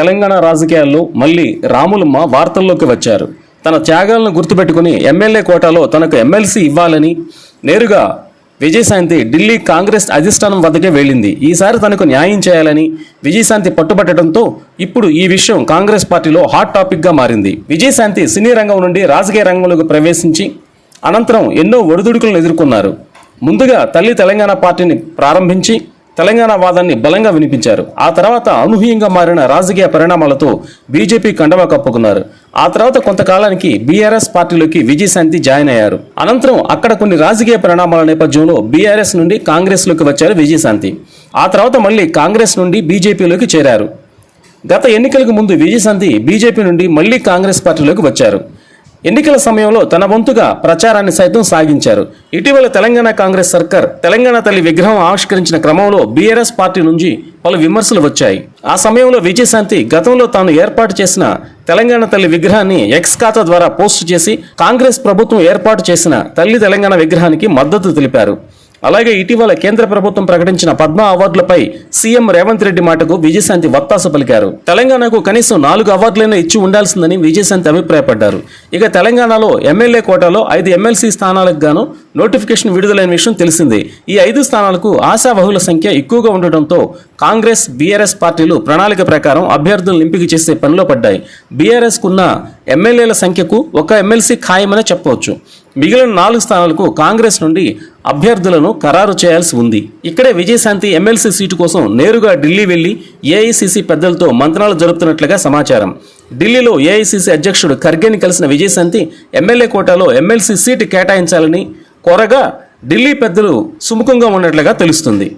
తెలంగాణ రాజకీయాల్లో మళ్ళీ రాములమ్మ వార్తల్లోకి వచ్చారు. తన త్యాగాలను గుర్తుపెట్టుకుని ఎమ్మెల్యే కోటాలో తనకు ఎమ్మెల్సీ ఇవ్వాలని నేరుగా విజయశాంతి ఢిల్లీ కాంగ్రెస్ అధిష్టానం వద్దకే వెళ్ళింది. ఈసారి తనకు న్యాయం చేయాలని విజయశాంతి పట్టుబట్టడంతో ఇప్పుడు ఈ విషయం కాంగ్రెస్ పార్టీలో హాట్ టాపిక్గా మారింది. విజయశాంతి సినీ రంగం నుండి రాజకీయ రంగంలోకి ప్రవేశించి అనంతరం ఎన్నో ఒడిదుడుకులను ఎదుర్కొన్నారు. ముందుగా తల్లి తెలంగాణ పార్టీని ప్రారంభించి తెలంగాణ వాదాన్ని బలంగా వినిపించారు. ఆ తర్వాత అనూహ్యంగా మారిన రాజకీయ పరిణామాలతో బీజేపీ కండవా కప్పుకున్నారు. ఆ తర్వాత కొంతకాలానికి బీఆర్ఎస్ పార్టీలోకి విజయశాంతి జాయిన్ అయ్యారు. అనంతరం అక్కడ కొన్ని రాజకీయ పరిణామాల నేపథ్యంలో బీఆర్ఎస్ నుండి కాంగ్రెస్లోకి వచ్చారు విజయశాంతి. ఆ తర్వాత మళ్ళీ కాంగ్రెస్ నుండి బీజేపీలోకి చేరారు. గత ఎన్నికలకు ముందు విజయశాంతి బీజేపీ నుండి మళ్ళీ కాంగ్రెస్ పార్టీలోకి వచ్చారు. ఎన్నికల సమయంలో తన వంతుగా ప్రచారాన్ని సైతం సాగించారు. ఇటీవల తెలంగాణ కాంగ్రెస్ సర్కార్ తెలంగాణ తల్లి విగ్రహం ఆవిష్కరించిన క్రమంలో బీఆర్ఎస్ పార్టీ నుంచి పలు విమర్శలు వచ్చాయి. ఆ సమయంలో విజయశాంతి గతంలో తాను ఏర్పాటు చేసిన తెలంగాణ తల్లి విగ్రహాన్ని ఎక్స్ ఖాతా ద్వారా పోస్టు చేసి కాంగ్రెస్ ప్రభుత్వం ఏర్పాటు చేసిన తల్లి తెలంగాణ విగ్రహానికి మద్దతు తెలిపారు. అలాగే ఇటీవల కేంద్ర ప్రభుత్వం ప్రకటించిన పద్మ అవార్డులపై సీఎం రేవంత్ రెడ్డి మాటకు విజయశాంతి వత్తాస పలికారు. తెలంగాణకు కనీసం నాలుగు అవార్డులైనా ఇచ్చి ఉండాల్సిందని విజయశాంతి అభిప్రాయపడ్డారు. ఇక తెలంగాణలో ఎమ్మెల్యే కోటాలో ఐదు ఎమ్మెల్సీ స్థానాలకు గాను నోటిఫికేషన్ విడుదలైన విషయం తెలిసిందే. ఈ ఐదు స్థానాలకు ఆశావహుల సంఖ్య ఎక్కువగా ఉండటంతో కాంగ్రెస్ బీఆర్ఎస్ పార్టీలు ప్రణాళిక ప్రకారం అభ్యర్థులను ఎంపిక చేసే పనిలో పడ్డాయి. బీఆర్ఎస్కున్న ఎమ్మెల్యేల సంఖ్యకు ఒక ఎమ్మెల్సీ ఖాయమనే చెప్పవచ్చు. మిగిలిన నాలుగు స్థానాలకు కాంగ్రెస్ నుండి అభ్యర్థులను ఖరారు చేయాల్సి ఉంది. ఇక్కడే విజయశాంతి ఎమ్మెల్సీ సీటు కోసం నేరుగా ఢిల్లీ వెళ్ళి ఏఐసీసీ పెద్దలతో మంత్రాలు జరుపుతున్నట్లుగా సమాచారం. ఢిల్లీలో ఏఐసిసి అధ్యక్షుడు ఖర్గేని కలిసిన విజయశాంతి ఎమ్మెల్యే కోటాలో ఎమ్మెల్సీ సీటు కేటాయించాలని కోరగా ఢిల్లీ పెద్దలు సుముఖంగా ఉన్నట్లుగా తెలుస్తుంది.